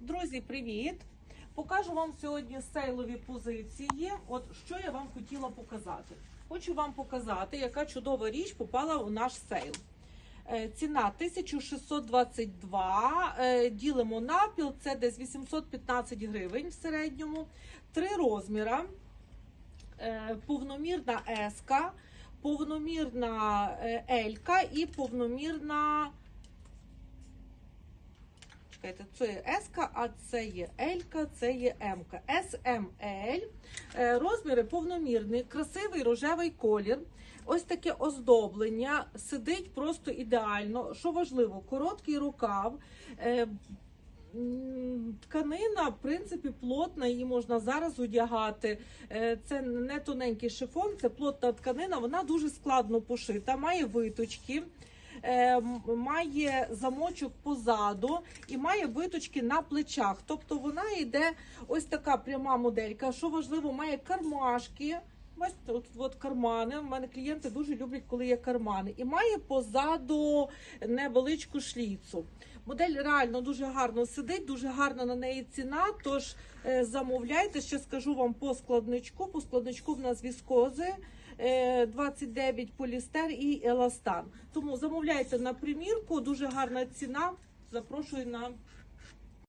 Друзі, привіт! Покажу вам сьогодні сейлові позиції. От що я вам хотіла показати. Хочу вам показати, яка чудова річ попала у наш сейл. Е, Ціна 1622. е, Ділимо напіл, це десь 815 гривень в середньому. Три розміра. Е, Повномірна еска, повномірна елька і повномірна. Чекайте, це є S, а це є L, це є M. SML. Е, Розміри повномірні, красивий рожевий колір. Ось таке оздоблення. Сидить просто ідеально. Що важливо, короткий рукав. Е, Тканина, в принципі, плотна, її можна зараз одягати. Е, Це не тоненький шифон, це плотна тканина, вона дуже складно пошита, має виточки. Е, Має замочок позаду і має виточки на плечах. Тобто вона йде ось така пряма моделька. Що важливо, має кармашки. Бачите, от, от кармани. У мене клієнти дуже люблять, коли є кармани. І має позаду невеличку шліцу. Модель реально дуже гарно сидить, дуже гарна на неї ціна. Тож е, замовляйте. Ще скажу вам по складничку. По складничку в нас віскози. е, 29 полістер і еластан. Тому замовляйте на примірку, дуже гарна ціна. Запрошую на